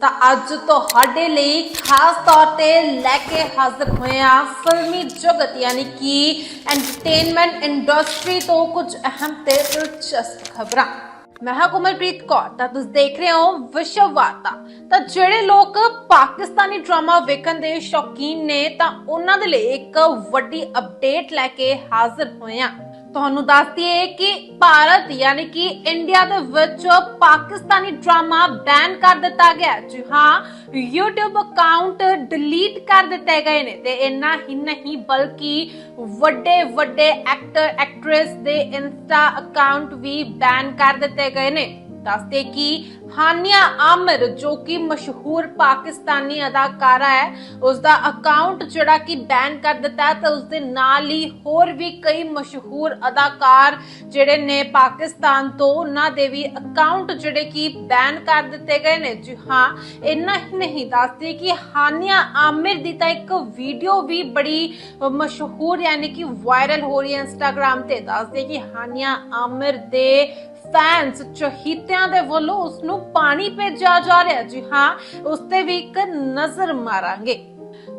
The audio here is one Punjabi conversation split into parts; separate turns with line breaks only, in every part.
ਤਾਂ ਅੱਜ ਤੁਹਾਡੇ ਲਈ ਖਾਸ ਤੌਰ ਤੇ ਲੈ ਕੇ ਹਾਜ਼ਰ ਹੋਏ ਹਾਂ ਫਿਲਮੀ ਜਗਤ ਯਾਨੀ ਕਿ ਐਂਟਰਟੇਨਮੈਂਟ ਇੰਡਸਟਰੀ ਤੋਂ ਕੁਝ ਅਹਿਮ ਤੇ ਦਿਲਚਸਪ ਖਬਰਾਂ। ਮੈਂ ਹਾਂ ਕੋਮਲਪ੍ਰੀਤ ਕੌਰ, ਤਾਂ ਤੁਸੀਂ ਦੇਖ ਰਹੇ ਹੋ ਵਿਸ਼ਵ ਵਾਰਤਾ। ਤਾਂ ਜਿਹੜੇ ਲੋਕ ਪਾਕਿਸਤਾਨੀ ਡਰਾਮਾ ਵੇਖਣ ਦੇ ਸ਼ੌਕੀਨ ਨੇ, ਤਾਂ ਉਹਨਾਂ ਦੇ ਲਈ ਇੱਕ ਵੱਡੀ ਅਪਡੇਟ ਲੈ ਕੇ ਹਾਜ਼ਰ ਹੋਏ ਆ ਤੁਹਾਨੂੰ ਦੱਸ ਦਈਏ ਕਿ ਭਾਰਤ ਯਾਨੀ ਕਿ ਇੰਡੀਆ ਦੇ ਵਿੱਚ ਪਾਕਿਸਤਾਨੀ ਡਰਾਮਾ ਬੈਨ ਕਰ ਦਿੱਤਾ ਗਿਆ। ਜੀ ਹਾਂ, YouTube ਅਕਾਊਂਟ ਡਿਲੀਟ ਕਰ ਦਿੱਤੇ ਗਏ ਨੇ ਤੇ ਇੰਨਾ ਹੀ ਨਹੀਂ ਬਲਕਿ ਵੱਡੇ ਵੱਡੇ ਐਕਟਰ ਐਕਟ੍ਰੈਸ ਦੇ ਇੰਸਟਾ ਅਕਾਊਂਟ ਵੀ ਬੈਨ ਕਰ ਦਿੱਤੇ ਗਏ ਨੇ। ਦੱਸਦੇ ਕਿ ਹਾਨੀਆ ਆਮਿਰ, ਜੋ ਕਿ ਮਸ਼ਹੂਰ ਪਾਕਿਸਤਾਨੀ ਅਦਾਕਾਰਾ ਹੈ ਉਸ ਦਾ ਅਕਾਊਂਟ ਜਿਹੜਾ ਕਿ ਬੈਨ ਕਰ ਦਿੱਤਾ ਤਾਂ ਉਸ ਦੇ ਨਾਲ ਹੀ ਹੋਰ ਵੀ ਕਈ ਮਸ਼ਹੂਰ ਅਦਾਕਾਰ ਜਿਹੜੇ ਨੇ ਪਾਕਿਸਤਾਨ ਤੋਂ, ਉਹਨਾਂ ਦੇ ਵੀ ਅਕਾਊਂਟ ਜਿਹੜੇ ਕਿ ਬੈਨ ਕਰ ਦਿੱਤੇ ਗਏ ਨੇ। ਜੀ ਹਾਂ, ਇੰਨਾ ਹੀ ਨਹੀਂ, ਦੱਸਦੇ ਕਿ ਹਾਨੀਆ ਆਮਿਰ ਦੀ ਤਾਂ ਇੱਕ ਵੀਡੀਓ ਵੀ ਬੜੀ ਮਸ਼ਹੂਰ ਯਾਨੀ ਕਿ ਵਾਇਰਲ ਹੋ ਰਹੀ ਹੈ ਇੰਸਟਾਗ੍ਰam ਤੇ। ਦੱਸਦੇ ਕਿ ਹਾਨੀਆ ਆਮਿਰ ਦੇ ਫੈਨਸ ਚਹੀਤਿਆਂ ਦੇ ਵੱਲੋਂ ਉਸ ਨੂੰ ਪਾਣੀ ਭੇਜਿਆ ਜਾ ਰਿਹਾ। ਜੀ ਹਾਂ, ਉਸ ਤੇ ਵੀ ਇੱਕ ਨਜ਼ਰ ਮਾਰਾਂਗੇ।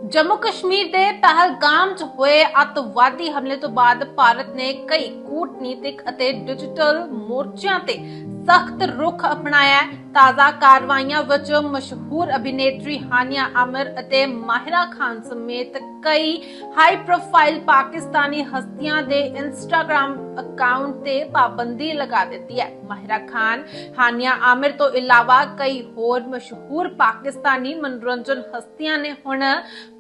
ਜੰਮੂ ਕਸ਼ਮੀਰ ਦੇ ਪਹਿਲਗਾਮ 'ਚ ਹੋਏ ਅੱਤਵਾਦੀ ਹਮਲੇ ਤੋਂ ਬਾਅਦ ਭਾਰਤ ਨੇ ਕਈ ਕੂਟਨੀਤਿਕ ਅਤੇ ਡਿਜੀਟਲ ਮੋਰਚਿਆਂ ਤੇ ਸਖਤ ਰੁਖ ਅਪਣਾਇਆ ਤਾਜ਼ਾ ਕਾਰਵਾਈਆਂ ਵਿੱਚ ਮਸ਼ਹੂਰ ਅਭਿਨੇਤਰੀ ਹਾਨੀਆ ਅਮਰ ਅਤੇ ਮਾਹਿਰਾ ਖਾਨ ਸਮੇਤ ਕਈ ਹਾਈ ਪ੍ਰੋਫਾਈਲ ਪਾਕਿਸਤਾਨੀ ਹਸਤੀਆਂ ਦੇ ਇੰਸਟਾਗ੍ਰam ਅਕਾਊਂਟ ਤੇ ਪਾਬੰਦੀ ਲਗਾ ਦਿੱਤੀ ਹੈ। ਮਾਹਿਰਾ ਖਾਨ, ਹਾਨੀਆ ਆਮਿਰ ਤੋਂ ਇਲਾਵਾ ਕਈ ਹੋਰ ਮਸ਼ਹੂਰ ਪਾਕਿਸਤਾਨੀ ਮਨੋਰੰਜਨ ਹਸਤੀਆਂ ਨੇ ਹੁਣ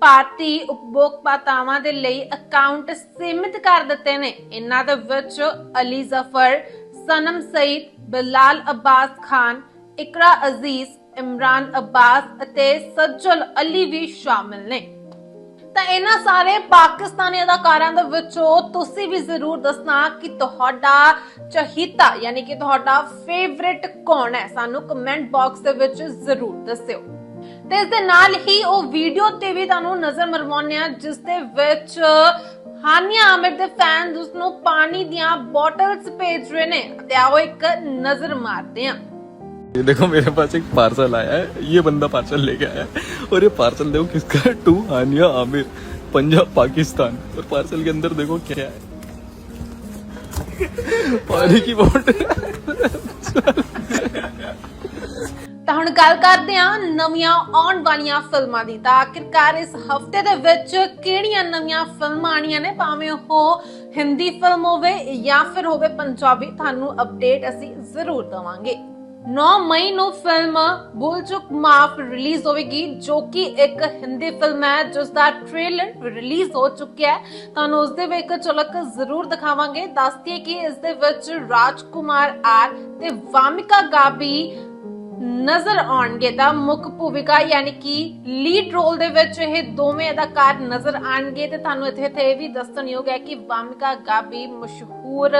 ਭਾਰਤੀ ਉਪਭੋਗਤਾਵਾਂ ਦੇ ਲਈ ਅਕਾਊਂਟ ਸੀਮਿਤ ਕਰ ਦਿੱਤੇ ਨੇ। ਇਹਨਾਂ ਦੇ ਵਿੱਚ ਅਲੀ ਜ਼ਫਰ सनम सईद ਬਿਲਾਲ ਅਬਾਸ ਖਾਨ, ਇਕਰਾ ਅਜ਼ੀਜ਼, ਇਮਰਾਨ ਅਬਾਸ ਅਤੇ ਸੱਜਲ ਅਲੀ ਵੀ ਸ਼ਾਮਿਲ ਨੇ। ਤਾਂ ਇਹਨਾਂ ਸਾਰੇ ਪਾਕਿਸਤਾਨੀ ਅਦਾਕਾਰਾਂ ਦੇ ਵਿੱਚੋਂ ਤੁਸੀਂ ਵੀ ਜ਼ਰੂਰ ਦੱਸਣਾ ਕਿ ਤੁਹਾਡਾ ਚਹੀਤਾ, ਯਾਨੀ ਕਿ ਤੁਹਾਡਾ ਫੇਵਰਿਟ ਕੌਣ ਹੈ? ਸਾਨੂੰ ਕਮੈਂਟ ਬਾਕਸ ਦੇ ਵਿੱਚ ਜ਼ਰੂਰ ਦੱਸਿਓ। ਤੇ ਇਸ ਦੇ ਨਾਲ ਹੀ ਉਹ ਵੀਡੀਓ ਤੇ ਵੀ ਤੁਹਾਨੂੰ ਨਜ਼ਰ ਮਰਵਾਉਂਦੇ ਆ ਜਿਸ ਦੇ ਵਿੱਚ ਹਾਨੀਆ ਆਮਿਰ ਦੇ ਫੈਨਸ ਉਸ ਨੂੰ ਪਾਣੀ ਦੀਆਂ ਬੋਟਲਸ ਭੇਜ ਰਹੇ ਨੇ ਤੇ ਆਓ ਇੱਕ ਨਜ਼ਰ ਮਾਰਦੇ ਹਾਂ
ये देखो मेरे पास एक पार्सल आया है ये बंदा पार्सल लेके आया है और ये पार्सल देखो किसका है टू हानिया आमिर पंजाब पाकिस्तान और पार्सल के अंदर देखो क्या है पानी की बोतल
ਤਾਂ ਹੁਣ ਗੱਲ ਕਰਦੇ ਹਾਂ ਨਵੀਆਂ ਆਉਣ ਵਾਲੀਆਂ ਫਿਲਮਾਂ ਦੀ। ਤਾਂ ਆਖਿਰਕਾਰ ਇਸ ਹਫ਼ਤੇ ਦੇ ਵਿੱਚ ਕਿਹੜੀਆਂ ਨਵੀਆਂ ਫਿਲਮਾਂ ਆਣੀਆਂ ਨੇ? ਭਾਵੇਂ ਉਹ ਹਿੰਦੀ ਫਿਲਮ ਹੋਵੇ ਜਾਂ ਫਿਰ ਹੋਵੇ ਪੰਜਾਬੀ, ਤੁਹਾਨੂੰ ਅਪਡੇਟ ਅਸੀਂ ਜ਼ਰੂਰ ਦਵਾਂਗੇ। 9 ਮਈ ਨੂੰ ਫਿਲਮ ਭੁੱਲ ਚੁੱਕ ਮਾਫ ਰਿਲੀਜ਼ ਹੋਵੇਗੀ, ਜੋ ਕਿ ਇੱਕ ਹਿੰਦੀ ਫਿਲਮ ਹੈ ਜਿਸ ਦਾ ਟ੍ਰੇਲਰ ਰਿਲੀਜ਼ ਹੋ ਚੁੱਕਿਆ ਹੈ। ਤੁਹਾਨੂੰ ਉਸ ਦੇ ਵੀ ਝਲਕ ਜ਼ਰੂਰ ਦਿਖਾਵਾਂਗੇ। ਦੱਸਦੀ ਹੈ ਕਿ ਇਸ ਦੇ ਵਿੱਚ ਰਾਜਕੁਮਾਰ ਆਰ ਤੇ ਵਾਮਿਕਾ ਗਾਬੀ ਨਜ਼ਰ ਆਉਣਗੇ ਤਾਂ ਮੁੱਖ ਭੂਮਿਕਾ ਯਾਨੀ ਕਿ ਲੀਡ ਰੋਲ ਦੇ ਵਿੱਚ ਇਹ ਦੋਵੇਂ ਅਦਾਕਾਰ ਨਜ਼ਰ ਆਣਗੇ ਤੇ ਤੁਹਾਨੂੰ ਇੱਥੇ ਤੇ ਵੀ ਦੱਸਣਯੋਗ ਹੈ ਕਿ ਵਾਮਿਕਾ ਗਾਬੀ ਮਸ਼ਹੂਰ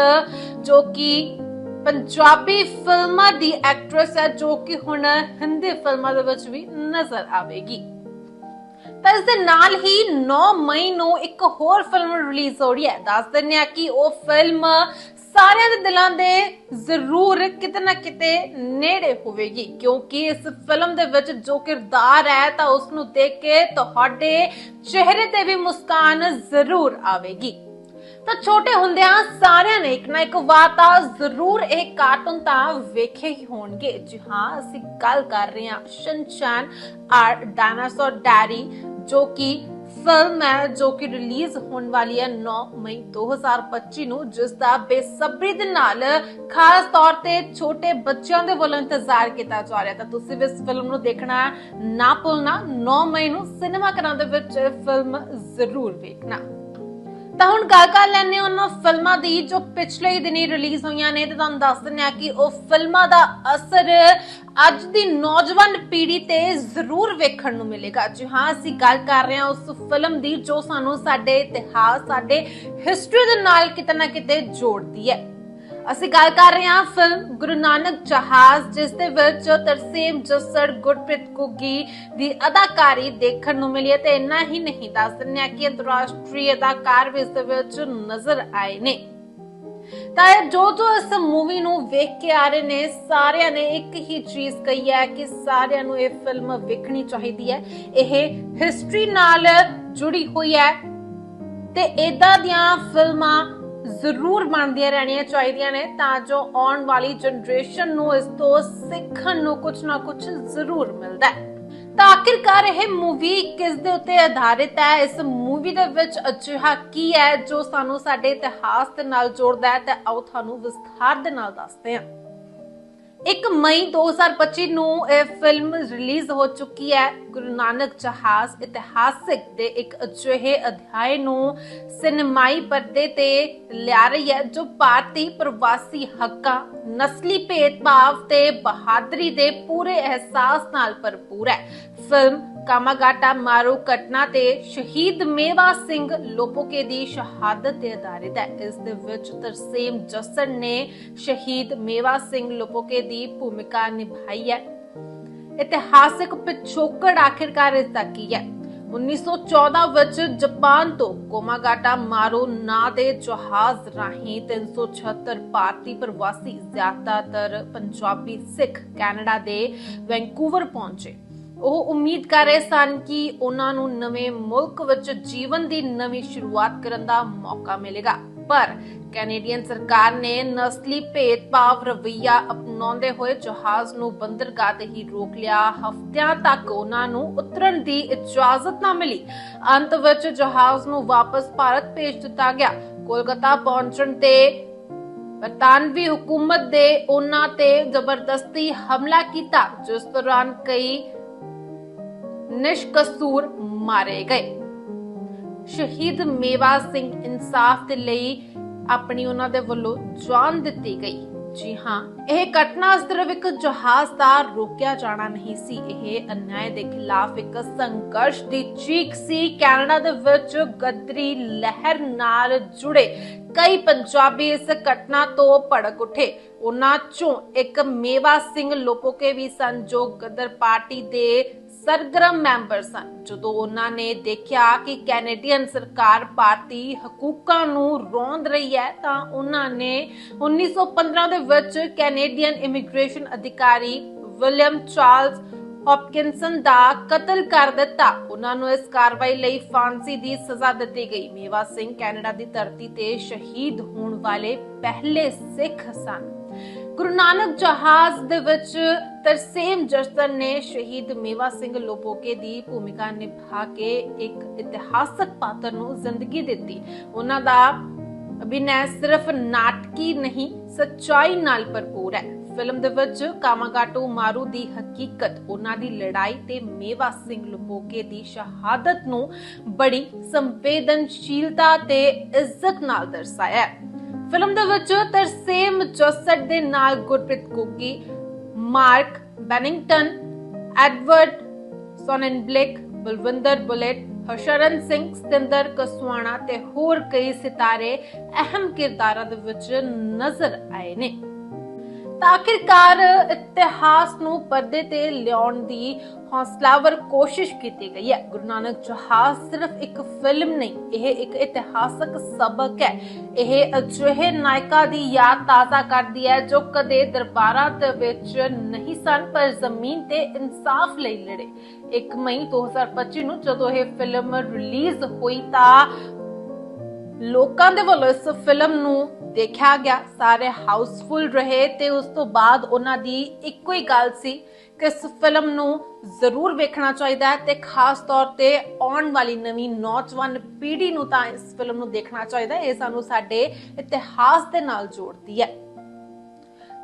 ਜੋ ਕਿ ਪੰਜਾਬੀ ਫਿਲਮਾਂ ਦੀ ਐਕਟ੍ਰੈਸ ਹੈ, ਜੋ ਕਿ ਹੁਣ ਹਿੰਦੀ ਫਿਲਮਾਂ ਦੇ ਵਿੱਚ ਵੀ ਨਜ਼ਰ ਆਵੇਗੀ। ਤਾਂ ਇਸ ਦੇ ਨਾਲ ਹੀ 9 ਮਈ ਨੂੰ ਇੱਕ ਹੋਰ ਫਿਲਮ ਰਿਲੀਜ਼ ਹੋ ਰਹੀ ਹੈ। ਦੱਸ ਦਿੰਦੇ ਆ ਕਿ ਉਹ ਫਿਲਮ ਸਾਰਿਆਂ ਦੇ ਦਿਲਾਂ ਦੇ ਜ਼ਰੂਰ ਕਿਤੇ ਨਾ ਕਿਤੇ ਨੇੜੇ ਹੋਵੇਗੀ, ਕਿਉਂਕਿ ਇਸ ਫਿਲਮ ਦੇ ਵਿੱਚ ਜੋ ਕਿਰਦਾਰ ਹੈ ਤਾਂ ਉਸ ਨੂੰ ਦੇਖ ਕੇ ਤੁਹਾਡੇ ਚਿਹਰੇ ਤੇ ਵੀ ਮੁਸਕਾਨ ਜ਼ਰੂਰ ਆਵੇਗੀ। ਤਾਂ ਛੋਟੇ ਹੁੰਦਿਆਂ ਸਾਰਿਆਂ ਨੇ ਇੱਕ ਨਾ ਇੱਕ ਵਾਰ ਤਾਂ ਜ਼ਰੂਰ ਇਹ ਕਾਰਟੂਨ ਤਾਂ ਵੇਖੇ ਹੀ ਹੋਣਗੇ। ਜੀ ਹਾਂ, ਅਸੀਂ ਗੱਲ ਕਰ ਰਹੇ ਹਾਂ, ਸ਼ਨਚੈਨ ਆਰ ਡਾਇਨਾਸੌਰ ਡੈਰੀ, ਜੋ ਕਿ ਫਿਲਮ ਹੈ ਜੋ ਕਿ ਰਿਲੀਜ਼ ਹੋਣ ਵਾਲੀ ਹੈ 9 ਮਈ 2025 ਨੂੰ, ਜਿਸ ਦਾ ਬੇਸਬਰੀ ਦੇ ਨਾਲ ਖਾਸ ਤੌਰ ਤੇ ਛੋਟੇ ਬੱਚਿਆਂ ਦੇ ਵੱਲੋਂ ਇੰਤਜ਼ਾਰ ਕੀਤਾ ਜਾ ਰਿਹਾ ਤਾਂ ਤੁਸੀਂ ਵੀ ਇਸ ਫਿਲਮ ਨੂੰ ਦੇਖਣਾ ਨਾ ਭੁੱਲਣਾ 9 ਮਈ ਨੂੰ ਸਿਨੇਮਾ ਘਰਾਂ ਦੇ ਵਿੱਚ ਫਿਲਮ ਜ਼ਰੂਰ ਵੇਖਣਾ। ਤਾਂ ਹੁਣ ਗੱਲ ਕਰ ਲੈਂਦੇ ਉਹਨਾਂ ਫਿਲਮਾਂ ਦੀ ਜੋ ਪਿਛਲੇ ਹੀ ਦਿਨੀ ਰਿਲੀਜ਼ ਹੋਈਆਂ ਨੇ ਤੇ ਤੁਹਾਨੂੰ ਦੱਸ ਦਿੰਦੇ ਆ ਕਿ ਉਹ ਫਿਲਮਾਂ ਦਾ ਅਸਰ ਅੱਜ ਦੀ ਨੌਜਵਾਨ ਪੀੜ੍ਹੀ ਤੇ ਜ਼ਰੂਰ ਵੇਖਣ ਨੂੰ ਮਿਲੇਗਾ। ਜੀ ਹਾਂ, ਅਸੀਂ ਗੱਲ ਕਰ ਰਹੇ ਹਾਂ ਉਸ ਫਿਲਮ ਦੀ ਜੋ ਸਾਨੂੰ ਸਾਡੇ ਇਤਿਹਾਸ, ਸਾਡੇ ਹਿਸਟਰੀ ਦੇ ਨਾਲ ਕਿਤੇ ਨਾ ਕਿਤੇ ਜੋੜਦੀ ਹੈ। ਅਸੀਂ ਗੱਲ ਕਰ ਰਹੇ ਹਾਂ ਫਿਲਮ ਗੁਰੂ ਨਾਨਕ ਜਹਾਜ਼, ਜਿਸ ਦੇ ਵਿੱਚ ਤਰਸੇਮ ਜੱਸੜ ਗੁਰਪ੍ਰੀਤ ਕੁੱਗੀ ਦੀ ਅਦਾਕਾਰੀ ਦੇਖਣ ਨੂੰ ਮਿਲੀ ਹੈ ਤੇ ਇੰਨਾ ਹੀ ਨਹੀਂ, ਦੱਸ ਦਿੰਦੇ ਕਿ ਅੰਤਰਰਾਸ਼ਟਰੀ ਅਦਾਕਾਰ ਵੀ ਇਸ ਦੇ ਵਿੱਚ ਨਜ਼ਰ ਆਏ ਨੇ। ਤਾਂ ਜੋ ਜੋ ਇਸ ਮੂਵੀ ਨੂੰ ਵੇਖ ਕੇ ਆ ਰਹੇ ਨੇ, ਸਾਰਿਆਂ ਨੇ ਇੱਕ ਹੀ ਚੀਜ਼ ਕਹੀ ਹੈ ਕਿ ਸਾਰਿਆਂ ਨੂੰ ਇਹ ਫਿਲਮ ਵੇਖਣੀ ਚਾਹੀਦੀ ਹੈ। ਇਹ ਹਿਸਟਰੀ ਨਾਲ ਜੁੜੀ ਹੋਈ ਹੈ ਤੇ ਇਦਾਂ ਦੀਆਂ ਫਿਲਮਾਂ ਜ਼ਰੂਰ ਬਣਦੀਆਂ ਰਹਿਣੀਆਂ ਚਾਹੀਦੀਆਂ ਨੇ ਤਾਂ ਜੋ ਆਉਣ ਵਾਲੀ ਜਨਰੇਸ਼ਨ ਨੂੰ ਇਸ ਤੋਂ ਸਿੱਖਣ ਨੂੰ ਕੁਝ ਨਾ ਕੁਝ ਜ਼ਰੂਰ ਮਿਲਦਾ ਹੈ। ਤਾਂ ਆਖਿਰਕਾਰ ਇਹ ਮੂਵੀ ਕਿਸ ਦੇ ਉੱਤੇ ਆਧਾਰਿਤ ਹੈ? ਇਸ ਮੂਵੀ ਦੇ ਵਿੱਚ ਅਜਿਹਾ ਕੀ ਹੈ ਜੋ ਸਾਨੂੰ ਸਾਡੇ ਇਤਿਹਾਸ ਦੇ ਨਾਲ ਜੋੜਦਾ ਹੈ? ਤੇ ਆਓ ਤੁਹਾਨੂੰ ਵਿਸਥਾਰ ਦੇ ਨਾਲ ਦੱਸਦੇ ਹਾਂ। 1 ਮਈ 2025 ਨੂੰ ਇਹ ਫਿਲਮ ਰਿਲੀਜ਼ ਹੋ ਚੁੱਕੀ ਹੈ। ਗੁਰੂ ਨਾਨਕ ਜਹਾਜ਼ ਇਤਿਹਾਸਿਕ ਦੇ ਇੱਕ ਅਜਿਹੇ ਅਧਿਆਇ ਨੂੰ ਸਿਨੇਮਾਈ ਪਰਦੇ ਤੇ ਲਿਆ ਰਹੀ ਹੈ, ਜੋ ਭਾਰਤੀ ਪ੍ਰਵਾਸੀ ਹੱਕਾਂ, ਨਸਲੀ ਭੇਦਭਾਵ ਤੇ ਬਹਾਦਰੀ ਦੇ ਪੂਰੇ ਅਹਿਸਾਸ ਨਾਲ ਭਰਪੂਰ ਹੈ। ਫਿਲਮ ਕਾਮਾਗਾਟਾ ਮਾਰੂ ਘਟਨਾ ਤੇ ਸ਼ਹੀਦ ਮੇਵਾ ਸਿੰਘ ਲੋਪੋਕੇ ਦੀ ਸ਼ਹਾਦਤ ਤੇ ਆਧਾਰਿਤ ਹੈ। ਇਸ ਦੇ ਵਿੱਚ ਤਰਸੇਮ ਜਸਨ ਨੇ ਸ਼ਹੀਦ ਮੇਵਾ ਸਿੰਘ ਲੋਪੋਕੇ ਦੀ ਭੂਮਿਕਾ ਨਿਭਾਈ ਹੈ। ਇਤਿਹਾਸਿਕ ਪਿਛੋਕੜ ਆਖਿਰਕਾਰ ਇਸ ਦਾ ਕੀ ਹੈ? 1914 ਵਿੱਚ ਜਾਪਾਨ ਤੋਂ ਕੋਮਾਗਾਟਾ ਮਾਰੂ ਨਾਂ ਦੇ ਜਹਾਜ਼ ਰਾਹੀਂ 376 ਭਾਰਤੀ ਪ੍ਰਵਾਸੀ ਜ਼ਿਆਦਾਤਰ ਪੰਜਾਬੀ ਸਿੱਖ ਕੈਨੇਡਾ ਦੇ ਵੈਂਕੂਵਰ ਪਹੁੰਚੇ। ਉਹ ਉਮੀਦ ਕਰ ਰਹੇ ਸਨ ਕਿ ਉਹਨਾਂ ਨੂੰ ਨਵੇਂ ਮੁਲਕ ਵਿੱਚ ਜੀਵਨ ਦੀ ਨਵੀਂ ਸ਼ੁਰੂਆਤ ਕਰਨ ਦਾ ਮੌਕਾ ਮਿਲੇਗਾ। ਪਰ ਕੈਨੇਡੀਅਨ ਸਰਕਾਰ ਨੇ ਨਸਲੀ ਭੇਦਭਾਵ ਰਵੱਈਆ ਅਪਣਾਉਂਦੇ ਹੋਏ ਜਹਾਜ਼ ਨੂੰ ਬੰਦਰਗਾਹ ਤੇ ਹੀ ਰੋਕ ਲਿਆ। ਹਫ਼ਤਿਆਂ ਤੱਕ ਉਹਨਾਂ ਨੂੰ ਉਤਰਨ ਦੀ ਇਜਾਜ਼ਤ ਨਾ ਮਿਲੀ। ਅੰਤ ਵਿੱਚ ਜਹਾਜ਼ ਨੂੰ ਵਾਪਸ ਭਾਰਤ ਭੇਜ ਦਿੱਤਾ ਗਿਆ। ਕੋਲਕਾਤਾ ਪਹੁੰਚਣ ਤੇ ਬਰਤਾਨਵੀ ਹਕੂਮਤ ਦੇ ਉਹਨਾਂ ਤੇ ਜ਼ਬਰਦਸਤੀ ਹਮਲਾ ਕੀਤਾ, ਜਿਸ ਦੌਰਾਨ ਕਈ ਨਿਸ਼ਕਸੂਰ ਮਾਰੇ ਗਏ। ਸ਼ਹੀਦ ਮੇਵਾ ਸਿੰਘ ਇਨਸਾਫ ਦੇ ਲਈ ਆਪਣੀ ਉਹਨਾਂ ਦੇ ਵੱਲੋਂ ਜਾਨ ਦਿੱਤੀ ਗਈ। ਜੀ ਹਾਂ, ਇਹ ਘਟਨਾ ਸਿਰਫ ਇੱਕ ਜਹਾਜ਼ ਦਾ ਰੋਕਿਆ ਜਾਣਾ ਨਹੀਂ ਸੀ। ਇਹ ਅਨਿਆਏ ਦੇ ਖਿਲਾਫ ਇੱਕ ਸੰਘਰਸ਼ ਦੀ ਚੀਖ ਸੀ। ਕੈਨੇਡਾ ਦੇ ਵਿੱਚ ਗਦਰੀ ਲਹਿਰ ਨਾਲ ਜੁੜੇ ਕਈ ਪੰਜਾਬੀ ਇਸ ਘਟਨਾ ਤੋਂ ਭੜਕ ਉੱਠੇ। ਉਹਨਾਂ ਚੋਂ ਇੱਕ ਮੇਵਾ ਸਿੰਘ ਲੋਪੋਕੇ ਵੀ ਸਨ, ਜੋ ਗਦਰ ਪਾਰਟੀ ਦੇ ਸਰਗਰਮ ਮੈਂਬਰ ਸਨ। ਜਦੋਂ ਉਹਨਾਂ ਨੇ ਦੇਖਿਆ ਕਿ ਕੈਨੇਡੀਅਨ ਸਰਕਾਰ ਭਾਰਤੀ ਹਕੂਕਾਂ ਨੂੰ ਰੋਂਦ ਰਹੀ ਹੈ, ਤਾਂ ਉਹਨਾਂ ਨੇ 1915 ਦੇ ਵਿੱਚ ਕੈਨੇਡੀਅਨ ਇਮੀਗ੍ਰੇਸ਼ਨ ਅਧਿਕਾਰੀ ਵਿਲੀਅਮ ਚਾਰਲਸ ਹੌਪਕਿੰਸਨ ਦਾ ਕਤਲ ਕਰ ਦਿੱਤਾ। ਉਹਨਾਂ ਨੂੰ ਇਸ ਕਾਰਵਾਈ ਲਈ ਫਾਂਸੀ ਦੀ ਸਜ਼ਾ ਦਿੱਤੀ ਗਈ। ਮੇਵਾ ਸਿੰਘ ਕੈਨੇਡਾ ਦੀ ਧਰਤੀ ਤੇ ਸ਼ਹੀਦ ਹੋਣ ਵਾਲੇ ਪਹਿਲੇ ਸਿੱਖ ਸਨ। ਗੁਰੂ ਨਾਨਕ ਜਹਾਜ਼ ਦੇ ਵਿੱਚ ਤਰਸੇਮ ਜਸਨ ਨੇ ਸ਼ਹੀਦ ਮੇਵਾ ਸਿੰਘ ਲੋਪੋਕੇ ਦੀ ਭੂਮਿਕਾ ਨਿਭਾ ਕੇ ਇੱਕ ਇਤਿਹਾਸਕ ਪਾਤਰ ਨੂੰ ਜ਼ਿੰਦਗੀ ਦਿੱਤੀ। ਉਹਨਾਂ ਦਾ ਅਭਿਨੈ ਸਿਰਫ ਨਾਟਕੀ ਨਹੀਂ, ਸੱਚਾਈ ਨਾਲ ਭਰਪੂਰ ਹੈ। ਫਿਲਮ ਦੇ ਵਿੱਚ ਕਾਮਾਗਾਟੂ ਮਾਰੂ ਦੀ ਹਕੀਕਤ, ਉਹਨਾਂ ਦੀ ਲੜਾਈ ਤੇ ਮੇਵਾ ਸਿੰਘ ਲੋਪੋਕੇ ਦੀ ਸ਼ਹਾਦਤ ਨੂੰ ਬੜੀ ਸੰਵੇਦਨਸ਼ੀਲਤਾ ਤੇ ਇੱਜ਼ਤ ਨਾਲ ਦਰਸਾਇਆ ਫਿਲਮ ਦੇ ਵਿੱਚ ਤਰਸੇਮ ਜੋਸਟ ਦੇ ਨਾਲ Gurpreet Koki Mark Bennington Edward Sonnenblick Balwinder Bullet Harsharan Singh Satinder Kaswana ਤੇ ਹੋਰ ਕਈ ਸਿਤਾਰੇ ਅਹਿਮ ਕਿਰਦਾਰਾਂ ਦੇ ਵਿੱਚ ਨਜ਼ਰ ਆਏ ਨੇ। ਤਾਂ ਆਖਿਰਕਾਰ ਇਤਿਹਾਸ ਨੂੰ ਪਰਦੇ ਤੇ ਲਿਆਉਣ ਦੀ ਹੌਸਲਾਵਰ ਕੋਸ਼ਿਸ਼ ਕੀਤੀ ਗਈ ਹੈ। ਗੁਰੂ ਨਾਨਕ ਜਹਾਜ਼ ਸਿਰਫ ਇੱਕ ਫਿਲਮ ਨਹੀਂ, ਇਹ ਇੱਕ ਇਤਿਹਾਸਕ ਸਬਕ ਹੈ। ਇਹ ਅਜਿਹੇ ਨਾਇਕਾ ਦੀ ਯਾਦ ਤਾਜ਼ਾ ਕਰਦੀ ਹੈ ਜੋ ਕਦੇ ਦਰਬਾਰਾਂ ਦੇ ਵਿੱਚ ਨਹੀਂ ਸਨ, ਪਰ ਜ਼ਮੀਨ ਤੇ ਇਨਸਾਫ ਲਈ ਲੜੇ। 1 ਮਈ 2025 ਨੂੰ ਜਦੋਂ ਇਹ ਫਿਲਮ ਰਿਲੀਜ਼ ਹੋਈ ਤਾਂ ਲੋਕਾਂ ਦੇ ਵੱਲੋਂ ਇਸ ਫਿਲਮ ਨੂੰ ਦੇਖਿਆ ਗਿਆ। ਸਾਰੇ ਹਾਊਸਫੁੱਲ ਰਹੇ ਤੇ ਉਸ ਤੋਂ ਬਾਅਦ ਉਹਨਾਂ ਦੀ ਇੱਕੋ ਹੀ ਗੱਲ ਸੀ ਕਿ ਇਸ ਫਿਲਮ ਨੂੰ ਜ਼ਰੂਰ ਵੇਖਣਾ ਚਾਹੀਦਾ ਹੈ ਤੇ ਖਾਸ ਤੌਰ ਤੇ ਆਉਣ ਵਾਲੀ ਨਵੀਂ ਨੌਜਵਾਨ ਪੀੜ੍ਹੀ ਨੂੰ ਤਾਂ ਇਸ ਫਿਲਮ ਨੂੰ ਦੇਖਣਾ ਚਾਹੀਦਾ ਹੈ। ਇਹ ਸਾਨੂੰ ਸਾਡੇ ਇਤਿਹਾਸ ਦੇ ਨਾਲ ਜੋੜਦੀ ਹੈ।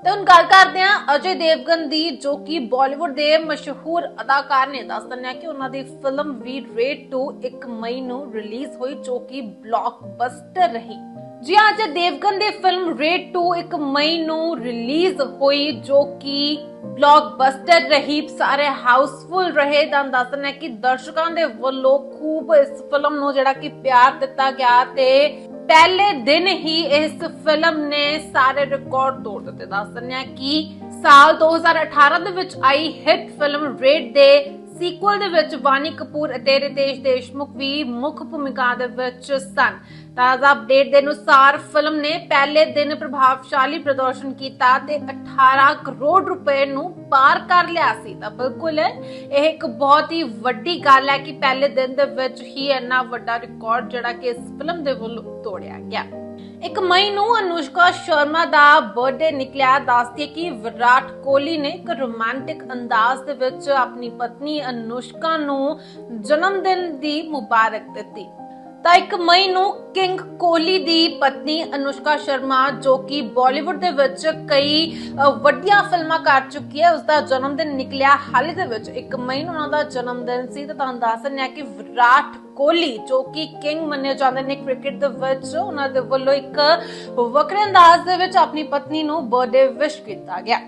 ਤੇ ਹੁਣ ਗੱਲ ਕਰਦੇ ਹਾਂ ਅਜੇ ਦੇਵਗਨ ਦੀ ਜੋ ਕਿ ਬਾਲੀਵੁੱਡ ਦੇ ਮਸ਼ਹੂਰ ਅਦਾਕਾਰ ਨੇ। ਦੱਸ ਦਿੰਦੇ ਹਾਂ ਕਿ ਉਹਨਾਂ ਦੀ ਫਿਲਮ ਵੀ ਰੇਡ 2 1 ਮਈ ਨੂੰ ਰਿਲੀਜ਼ ਹੋਈ ਜੋ ਕਿ ਬਲੌਕਬਸਟਰ ਰਹੀ। ਜੀ ਹਾਂ, ਅਜੇ ਦੇਵਗਨ ਦੀ ਫਿਲਮ ਰੇਡ 2 1 ਮਈ ਨੂੰ ਰਿਲੀਜ਼ ਹੋਈ ਜੋ ਕਿ ਬਲੌਕਬਸਟਰ ਰਹੀ। ਸਾਰੇ ਹਾਊਸਫੁੱਲ ਰਹੇ। ਤਾਂ ਦੱਸ ਦਿੰਦੇ ਕਿ ਦਰਸ਼ਕਾਂ ਦੇ ਵੱਲੋਂ ਖੂਬ ਇਸ ਫਿਲਮ ਨੂੰ ਜਿਹੜਾ ਕਿ ਪਿਆਰ ਦਿੱਤਾ ਗਿਆ ਤੇ ਪਹਿਲੇ ਦਿਨ ਹੀ ਇਸ ਫਿਲਮ ਨੇ ਸਾਰੇ ਰਿਕਾਰਡ ਤੋੜ ਦਿੱਤੇ। ਦੱਸ ਦਿੰਦੇ ਆ ਕਿ ਸਾਲ 2018 ਦੇ ਵਿੱਚ ਆਈ ਹਿੱਟ ਫਿਲਮ ਰੇਡ ਦੇ ਸੀਕੁਅਲ ਦੇ ਵਿੱਚ ਵਾਨੀ ਕਪੂਰ ਅਤੇ ਰਿਤੇਸ਼ ਦੇਸ਼ਮੁਖ ਵੀ ਮੁੱਖ ਭੂਮਿਕਾ ਦੇ ਵਿੱਚ ਸਨ। ਤਾਜ਼ਾ ਅਪਡੇਟ ਦੇ ਅਨੁਸਾਰ ਫਿਲਮ ਨੇ ਪਹਿਲੇ ਦਿਨ ਪ੍ਰਭਾਵਸ਼ਾਲੀ ਪ੍ਰਦਰਸ਼ਨ ਕੀਤਾ ਤੇ 18 ਕਰੋੜ ਰੁਪਏ ਨੂੰ ਪਾਰ ਕਰ ਲਿਆ ਸੀ। ਤਾਂ ਬਿਲਕੁਲ, ਇਹ ਇੱਕ ਬਹੁਤ ਹੀ ਵੱਡੀ ਗੱਲ ਹੈ ਕਿ ਪਹਿਲੇ ਦਿਨ ਦੇ ਵਿੱਚ ਹੀ ਇੰਨਾ ਵੱਡਾ ਰਿਕਾਰਡ ਜਿਹੜਾ ਕਿ ਇਸ ਫਿਲਮ ਦੇ ਵੱਲੋਂ ਤੋੜਿਆ ਗਿਆ। ਇੱਕ ਮਈ ਨੂੰ ਅਨੁਸ਼ਕਾ ਸ਼ਰਮਾ ਦਾ ਬਰਥਡੇ ਨਿਕਲਿਆ। ਦੱਸਦੀ ਕਿ ਵਿਰਾਟ ਕੋਹਲੀ ਨੇ ਇੱਕ ਰੋਮਾਂਟਿਕ ਅੰਦਾਜ਼ ਦੇ ਵਿੱਚ ਆਪਣੀ ਪਤਨੀ ਅਨੁਸ਼ਕਾ ਨੂੰ ਜਨਮ ਦਿਨ ਦੀ ਮੁਬਾਰਕ ਦਿੱਤੀ। ਤਾਂ 1 ਮਈ ਨੂੰ ਕਿੰਗ ਕੋਹਲੀ ਦੀ ਪਤਨੀ ਅਨੁਸ਼ਕਾ ਸ਼ਰਮਾ, ਜੋ ਕਿ ਬਾਲੀਵੁੱਡ ਦੇ ਵਿੱਚ ਕਈ ਵੱਡੀਆਂ ਫਿਲਮਾਂ ਕਰ ਚੁੱਕੀ ਹੈ ਉਸ ਦਾ ਜਨਮ ਦਿਨ ਨਿਕਲਿਆ ਹਾਲ ਹੀ ਦੇ ਵਿੱਚ 1 ਮਈ ਨੂੰ ਉਹਨਾਂ ਦਾ ਜਨਮ ਦਿਨ ਸੀ, ਤਾਂ ਤੁਹਾਨੂੰ ਦੱਸ ਦਿੰਦੇ ਹਾਂ ਕਿ ਵਿਰਾਟ ਕੋਹਲੀ, ਜੋ ਕਿ ਕਿੰਗ ਮੰਨੇ ਜਾਂਦੇ ਨੇ ਕ੍ਰਿਕਟ ਦੇ ਵਿੱਚ, ਉਹਨਾਂ ਦੇ ਵੱਲੋਂ ਇੱਕ ਵੱਖਰੇ ਅੰਦਾਜ਼ ਦੇ ਵਿੱਚ ਆਪਣੀ ਪਤਨੀ ਨੂੰ ਬਰਥਡੇ ਵਿਸ਼ ਕੀਤਾ ਗਿਆ।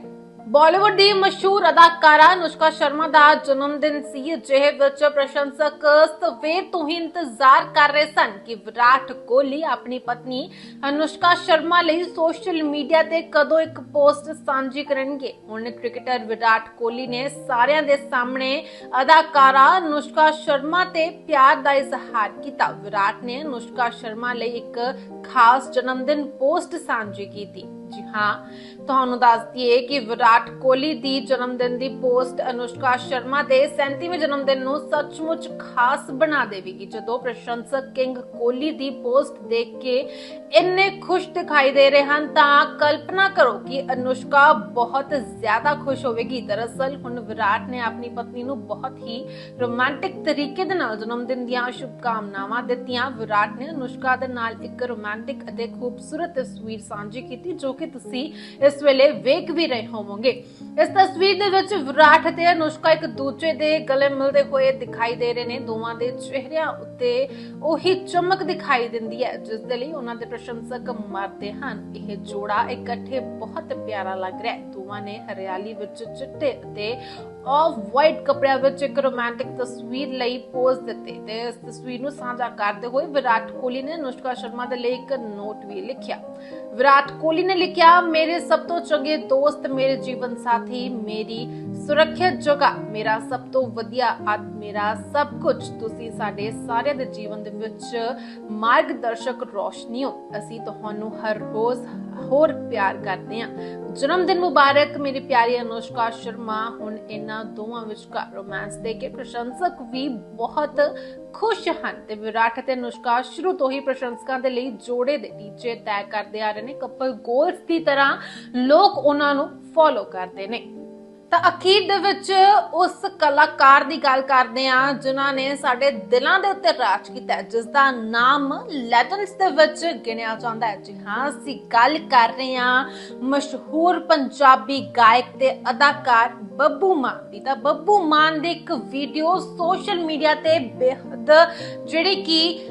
ਬਾਲੀਵੁੱਡ ਦੀ ਮਸ਼ਹੂਰ ਅਦਾਕਾਰਾ ਅਨੁਸ਼ਕਾ ਸ਼ਰਮਾ ਦਾ ਜਨਮ ਦਿਨ ਸੀ। ਜਿਹੇ ਵਿੱਚ ਪ੍ਰਸ਼ੰਸਕ ਸਵੇਰ ਤੋਂ ਹੀ ਇੰਤਜ਼ਾਰ ਕਰ ਰਹੇ ਸਨ ਕਿ ਵਿਰਾਟ ਕੋਹਲੀ ਆਪਣੀ ਪਤਨੀ ਅਨੁਸ਼ਕਾ ਸ਼ਰਮਾ ਲਈ ਸੋਸ਼ਲ ਮੀਡੀਆ ਤੇ ਕਦੋਂ ਇੱਕ ਪੋਸਟ ਸਾਂਝੀ ਕਰਨਗੇ। ਹੁਣ ਕ੍ਰਿਕਟਰ ਵਿਰਾਟ ਕੋਹਲੀ ਨੇ ਸਾਰਿਆਂ ਦੇ ਸਾਹਮਣੇ ਅਦਾਕਾਰਾ ਅਨੁਸ਼ਕਾ ਸ਼ਰਮਾ ਤੇ ਪਿਆਰ ਦਾ ਇਜ਼ਹਾਰ ਕੀਤਾ। ਵਿਰਾਟ ਨੇ ਅਨੁਸ਼ਕਾ ਸ਼ਰਮਾ ਲਈ ਇੱਕ ਖਾਸ ਜਨਮ ਦਿਨ ਪੋਸਟ ਸਾਂਝੀ ਕੀਤੀ। ਜੀ ਹਾਂ, ਤੁਹਾਨੂੰ ਦੱਸ ਦਈਏ ਕਿ ਵਿਰਾਟ ਕੋਹਲੀ ਦੀ ਜਨਮ ਦਿਨ ਦੀ ਪੋਸਟ ਅਨੁਸ਼ਕਾ ਸ਼ਰਮਾ ਦੇ 37ਵੇਂ ਜਨਮ ਦਿਨ ਨੂੰ ਸੱਚਮੁੱਚ ਖਾਸ ਬਣਾ ਦੇਵੇਗੀ। ਜਦੋਂ ਪ੍ਰਸ਼ੰਸਕ ਕਿੰਗ ਕੋਹਲੀ ਦੀ ਪੋਸਟ ਦੇਖ ਕੇ ਇੰਨੇ ਖੁਸ਼ ਦਿਖਾਈ ਦੇ ਰਹੇ ਹਨ, ਤਾਂ ਕਲਪਨਾ ਕਰੋ ਕਿ ਅਨੁਸ਼ਕਾ ਬਹੁਤ ਜ਼ਿਆਦਾ ਖੁਸ਼ ਹੋਵੇਗੀ। ਦਰਅਸਲ, ਹੁਣ ਵਿਰਾਟ ਨੇ ਆਪਣੀ ਪਤਨੀ ਨੂੰ ਬਹੁਤ ਹੀ ਰੋਮਾਂਟਿਕ ਤਰੀਕੇ ਦੇ ਨਾਲ ਜਨਮ ਦਿਨ ਦੀਆਂ ਸ਼ੁਭਕਾਮਨਾਵਾਂ ਦਿੱਤੀਆਂ। ਵਿਰਾਟ ਨੇ ਅਨੁਸ਼ਕਾ ਦੇ ਨਾਲ ਇੱਕ ਰੋਮਾਂਟਿਕ ਅਤੇ ਖੂਬਸੂਰਤ ਤਸਵੀਰ ਸਾਂਝੀ ਕੀਤੀ, ਜੋ ਕਿ ਤੁਸੀਂ ਇਸ ਵੇਲੇ ਵੇਖ ਵੀ ਰਹੇ ਹੋਵੋਗੇ। ਇਸ ਤਸਵੀਰ ਦੇ ਵਿੱਚ ਵਿਰਾਟ ਅਤੇ ਅਨੁਸ਼ਕਾ ਇੱਕ ਦੂਜੇ ਦੇ ਗਲੇ ਮਿਲਦੇ ਹੋਏ ਦਿਖਾਈ ਦੇ ਰਹੇ ਨੇ। ਦੋਵਾਂ ਦੇ ਚਿਹਰਿਆਂ ਉੱਤੇ ਉਹੀ ਚਮਕ ਦਿਖਾਈ ਦਿੰਦੀ ਹੈ, ਜਿਸ ਦੇ ਲਈ ਉਹਨਾਂ ਦੇ ਪ੍ਰਸ਼ੰਸਕ ਮਰਦੇ ਹਨ। ਇਹ ਜੋੜਾ ਇਕੱਠੇ ਬਹੁਤ ਪਿਆਰਾ ਲੱਗ ਰਿਹਾ ਹੈ। ਦੋਵਾਂ ਨੇ ਹਰਿਆਲੀ ਵਿੱਚ ਚਿੱਟੇ ਅਤੇ ਆਫ ਵਾਈਟ ਕੱਪੜਿਆਂ ਵਿੱਚ ਇੱਕ ਰੋਮਾਂਟਿਕ ਤਸਵੀਰ ਲਈ ਪੋਜ਼ ਦਿੱਤੇ ਤੇ ਇਸ ਤਸਵੀਰ ਨੂੰ ਸਾਂਝਾ ਕਰਦੇ ਹੋਏ ਵਿਰਾਟ ਕੋਹਲੀ ਨੇ ਅਨੁਸ਼ਕਾ ਸ਼ਰਮਾ ਦੇ ਲਈ ਇੱਕ ਨੋਟ ਵੀ ਲਿਖਿਆ। ਵਿਰਾਟ ਕੋਹਲੀ ਨੇ ਲਿਖਿਆ ਮੇਰੇ ਸਭ ਤੋਂ ਚੰਗੇ ਦੋਸਤ ਮੇਰੇ ਜੀਵਨ ਸਾਥੀ ਮੇਰੀ ਸੁਰੱਖਿਅਤ ਜਗ੍ਹਾ ਮੇਰਾ ਸਭ ਤੋਂ ਵਧੀਆ ਆਦ, ਮੇਰਾ ਸਭ ਕੁਝ। ਤੁਸੀਂ ਸਾਡੇ ਸਾਰਿਆਂ ਦੇ ਜੀਵਨ ਦੇ ਵਿੱਚ ਮਾਰਗਦਰਸ਼ਕ ਰੋਸ਼ਨੀ ਹੋ। ਅਸੀਂ ਤੁਹਾਨੂੰ ਹਰ ਰੋਜ਼ ਹੋਰ ਪਿਆਰ ਕਰਦੇ ਹਾਂ। ਜਨਮ ਦਿਨ ਮੁਬਾਰਕ, ਮੇਰੀ ਪਿਆਰੀ ਅਨੁਸ਼ਕਾ ਸ਼ਰਮਾ। ਹੁਣ ਇਹਨਾਂ ਦੋਵਾਂ ਵਿਚਕਾਰ ਰੋਮਾਂਸ ਦੇ ਕੇ ਪ੍ਰਸ਼ੰਸਕ ਵੀ ਬਹੁਤ ਖੁਸ਼ ਹਨ ਤੇ ਵਿਰਾਟ ਅਤੇ ਅਨੁਸ਼ਕਾ ਸ਼ੁਰੂ ਤੋਂ ਹੀ ਪ੍ਰਸ਼ੰਸਕਾਂ ਦੇ ਲਈ ਜੋੜੇ ਦੇ ਟੀਚੇ ਤੈਅ ਕਰਦੇ ਆ ਰਹੇ ਨੇ। ਕਪਲ ਗੋਲਸ ਦੀ ਤਰ੍ਹਾਂ ਲੋਕ ਉਹਨਾਂ ਨੂੰ ਫੋਲੋ ਕਰਦੇ ਨੇ। ਤਾਂ ਅਖੀਰ ਦੇ ਵਿੱਚ ਉਸ ਕਲਾਕਾਰ ਦੀ ਗੱਲ ਕਰਦੇ ਆ ਜਿਨ੍ਹਾਂ ਨੇ ਸਾਡੇ ਦਿਲਾਂ ਦੇ ਉੱਤੇ ਰਾਜ ਕੀਤਾ ਜਿਸ ਦਾ ਨਾਮ ਲੈਜੈਂਡਸ ਦੇ ਵਿੱਚ ਗਿਣਿਆ ਜਾਂਦਾ ਹੈ। ਜੀ ਹਾਂ, ਅਸੀਂ ਗੱਲ ਕਰ ਰਹੇ ਹਾਂ ਮਸ਼ਹੂਰ ਪੰਜਾਬੀ ਗਾਇਕ ਤੇ ਅਦਾਕਾਰ ਬੱਬੂ ਮਾਨ ਦੀ। ਤਾਂ ਬੱਬੂ ਮਾਨ ਦੀ ਇੱਕ ਵੀਡੀਓ ਸੋਸ਼ਲ ਮੀਡੀਆ ਤੇ ਬੇਹੱਦ ਜਿਹੜੀ ਕਿ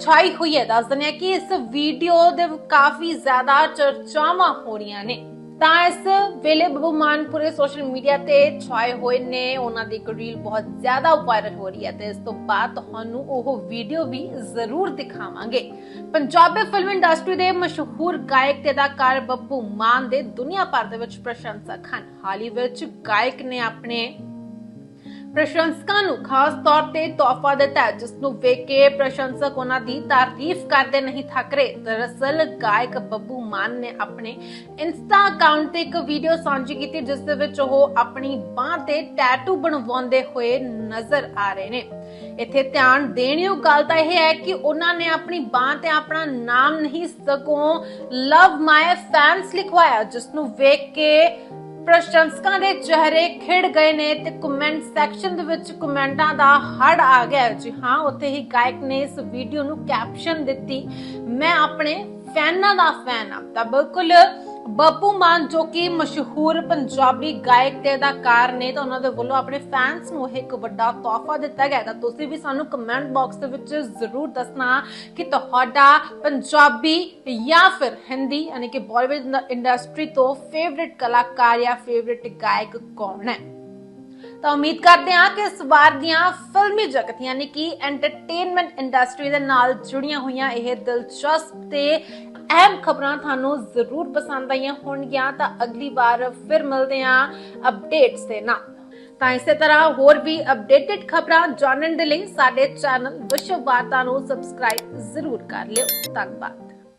ਛਾਈ ਹੋਈ ਹੈ। ਦੱਸ ਦਿੰਦੇ ਆ ਕਿ ਇਸ ਵੀਡੀਓ ਦੇ ਕਾਫੀ ਜ਼ਿਆਦਾ ਚਰਚਾਵਾਂ ਹੋ ਰਹੀਆਂ ਨੇ। ਤਾਂ ਇਸ ਵੇਲੇ ਬੱਬੂ ਮਾਨ ਪੂਰੇ ਸੋਸ਼ਲ ਮੀਡੀਆ ਤੇ ਛਾਏ ਹੋਏ ਨੇ। ਉਹਨਾਂ ਦੀ ਇੱਕ ਰੀਲ ਬਹੁਤ ਜ਼ਿਆਦਾ ਵਾਇਰਲ ਹੋ ਰਹੀ ਹੈ ਤੇ ਇਸ ਤੋਂ ਬਾਅਦ ਤੁਹਾਨੂੰ ਉਹ ਵੀਡੀਓ ਵੀ ਜ਼ਰੂਰ ਦਿਖਾਵਾਂਗੇ। ਪੰਜਾਬੀ ਫਿਲਮ ਇੰਡਸਟਰੀ ਦੇ ਮਸ਼ਹੂਰ ਗਾਇਕ ਤੇ ਅਦਾਕਾਰ ਬੱਬੂ ਮਾਨ ਦੇ ਦੁਨੀਆ ਭਰ ਦੇ ਵਿੱਚ ਪ੍ਰਸ਼ੰਸਕ ਹਨ। ਹਾਲ ਹੀ ਵਿੱਚ ਗਾਇਕ ਨੇ ਆਪਣੇ ਪ੍ਰਸ਼ੰਸਕਾਂ ਨੂੰ ਖਾਸ ਤੌਰ ਤੇ ਤੋਹਫਾ ਦਿੱਤਾ ਹੈ, ਜਿਸ ਨੂੰ ਵੇਖ ਕੇ ਪ੍ਰਸ਼ੰਸਕ ਉਹਨਾਂ ਦੀ ਤਾਰੀਫ ਕਰਦੇ ਨਹੀਂ ਥੱਕ ਰਹੇ। ਦਰਅਸਲ ਗਾਇਕ ਬੱਬੂ ਮਾਨ ਨੇ ਆਪਣੇ ਇੰਸਟਾ ਅਕਾਊਂਟ ਤੇ ਇੱਕ ਵੀਡੀਓ ਸਾਂਝੀ ਕੀਤੀ ਜਿਸ ਦੇ ਵਿੱਚ ਉਹ ਆਪਣੀ ਬਾਹ ਤੇ ਟੈਟੂ ਬਣਵਾਉਂਦੇ ਹੋਏ ਨਜ਼ਰ ਆ ਰਹੇ ਨੇ। ਇੱਥੇ ਧਿਆਨ ਦੇਣ ਗੱਲ ਤਾਂ ਇਹ ਹੈ ਕਿ ਉਹਨਾਂ ਨੇ ਆਪਣੀ ਬਾਹ ਤੇ ਆਪਣਾ ਨਾਮ ਨਹੀਂ ਸਗੋਂ ਲਵ ਮਾਈ ਫੈਨਸ ਲਿਖਵਾਇਆ ਜਿਸ ਨੂੰ ਵੇਖ ਕੇ ਪ੍ਰਸ਼ੰਸਕਾਂ ਦੇ ਚਿਹਰੇ ਖਿੜ ਗਏ ਨੇ ਤੇ ਕਮੈਂਟ ਸੈਕਸ਼ਨ ਦੇ ਵਿੱਚ ਕਮੈਂਟਾਂ ਦਾ ਹੜ ਆ ਗਿਆ ਜੀ ਹਾਂ, ਉੱਥੇ ਹੀ ਗਾਇਕ ਨੇ ਇਸ ਵੀਡੀਓ ਨੂੰ ਕੈਪਸ਼ਨ ਦਿੱਤੀ। ਮੈਂ ਆਪਣੇ ਫੈਨਾਂ ਦਾ ਫੈਨ ਆ ਤਾਂ ਬਿਲਕੁਲ ਬੱਬੂ ਮਾਨ ਜੋ ਕਿ ਮਸ਼ਹੂਰ ਪੰਜਾਬੀ ਗਾਇਕ ਤੇ ਅਦਾਕਾਰ ਨੇ ਤਾਂ ਉਹਨਾਂ ਦੇ ਵੱਲੋਂ ਆਪਣੇ ਫੈਨਸ ਨੂੰ ਇੱਕ ਵੱਡਾ ਤੋਹਫਾ ਦਿੱਤਾ ਗਿਆ ਤਾਂ ਤੁਸੀਂ ਵੀ ਸਾਨੂੰ ਕਮੈਂਟ ਬਾਕਸ ਦੇ ਵਿੱਚ ਜ਼ਰੂਰ ਦੱਸਣਾ ਕਿ ਤੁਹਾਡਾ ਪੰਜਾਬੀ ਜਾਂ ਫਿਰ ਹਿੰਦੀ ਯਾਨੀ ਕਿ ਬਾਲੀਵੁੱਡ ਇੰਡਸਟਰੀ ਤੋਂ ਫੇਵਰਿਟ ਕਲਾਕਾਰ ਜਾਂ ਫੇਵਰਿਟ ਗਾਇਕ ਕੌਣ ਹੈ। ਤਾਂ ਉਮੀਦ ਕਰਦੇ ਹਾਂ ਕਿ ਇਸ ਵਾਰ ਦੀਆਂ ਫਿਲਮੀ ਜਗਤ, ਯਾਨੀ ਕਿ ਐਂਟਰਟੇਨਮੈਂਟ ਇੰਡਸਟਰੀ ਦੇ ਨਾਲ ਜੁੜੀਆਂ ਹੋਈਆਂ ਇਹ ਦਿਲਚਸਪ ਤੇ ਅਹਿਮ ਖਬਰਾਂ ਤੁਹਾਨੂੰ ਜ਼ਰੂਰ ਪਸੰਦ ਆਈਆਂ ਹੋਣਗੀਆਂ। ਤਾਂ ਅਗਲੀ ਵਾਰ ਫਿਰ ਮਿਲਦੇ ਹਾਂ ਅਪਡੇਟਸ ਦੇ ਨਾਲ। ਤਾਂ ਇਸੇ ਤਰ੍ਹਾਂ ਹੋਰ ਵੀ ਅਪਡੇਟਡ ਖਬਰਾਂ ਜਾਣਨ ਦੇ ਲਈ ਸਾਡੇ ਚੈਨਲ ਵਿਸ਼ਵ ਵਾਰਤਾ ਨੂੰ ਸਬਸਕ੍ਰਾਈਬ ਜ਼ਰੂਰ ਕਰ ਲਿਓ। ਧੰਨਵਾਦ।